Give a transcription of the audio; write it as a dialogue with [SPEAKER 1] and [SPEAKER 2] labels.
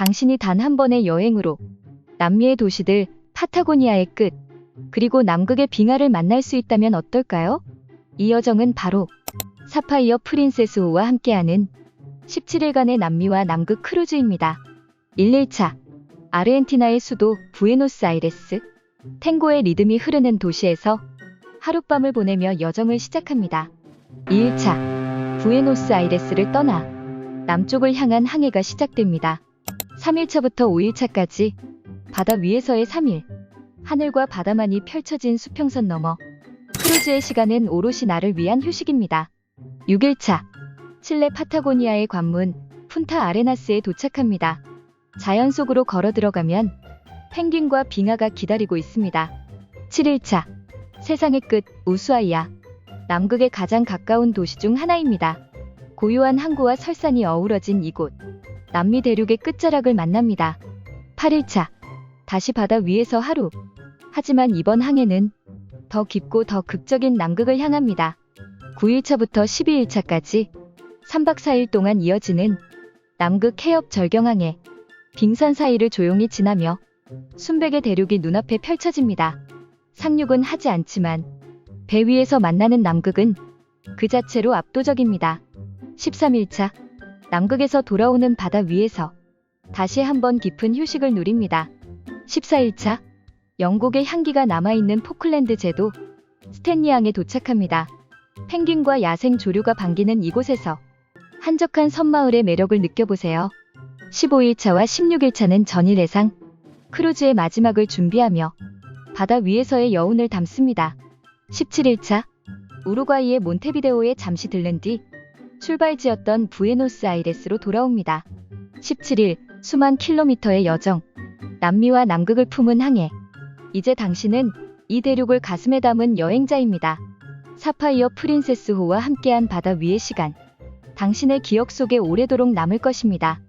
[SPEAKER 1] 당신이 단 한 번의 여행으로 남미의 도시들 파타고니아의 끝, 그리고 남극의 빙하를 만날 수 있다면 어떨까요? 이 여정은 바로 사파이어 프린세스 호와 함께하는 17일간의 남미와 남극 크루즈입니다. 1일차 아르헨티나의 수도 부에노스아이레스 탱고의 리듬이 흐르는 도시에서 하룻밤을 보내며 여정을 시작합니다. 2일차 부에노스아이레스를 떠나 남쪽을 향한 항해가 시작됩니다. 3일차부터 5일차까지 바다 위에서의 3일 하늘과 바다만이 펼쳐진 수평선 너머 크루즈의 시간은 오롯이 나를 위한 휴식입니다. 6일차 칠레 파타고니아의 관문 푼타 아레나스에 도착합니다. 자연 속으로 걸어 들어가면 펭귄과 빙하가 기다리고 있습니다. 7일차 세상의 끝 우수아이아 남극의 가장 가까운 도시 중 하나입니다. 고요한 항구와 설산이 어우러진 이곳 남미 대륙의 끝자락을 만납니다. 8일차 다시 바다 위에서 하루 하지만 이번 항해는 더 깊고 더 극적인 남극을 향합니다. 9일차부터 12일차까지 3박 4일 동안 이어지는 남극 해협 절경항해 빙산 사이를 조용히 지나며 순백의 대륙이 눈앞에 펼쳐집니다. 상륙은 하지 않지만 배 위에서 만나는 남극은 그 자체로 압도적입니다. 13일차 남극에서 돌아오는 바다 위에서 다시 한번 깊은 휴식을 누립니다. 14일차 영국의 향기가 남아있는 포클랜드 제도 스탠리항에 도착합니다. 펭귄과 야생 조류가 반기는 이곳에서 한적한 섬마을의 매력을 느껴보세요. 15일차와 16일차는 전일 해상 크루즈의 마지막을 준비하며 바다 위에서의 여운을 담습니다. 17일차 우루과이의 몬테비데오에 잠시 들른 뒤 출발지였던 부에노스아이레스로 돌아옵니다. 17일 수만 킬로미터의 여정 남미와 남극을 품은 항해 이제 당신은 이 대륙을 가슴에 담은 여행자입니다. 사파이어 프린세스호와 함께한 바다 위의 시간 당신의 기억 속에 오래도록 남을 것입니다.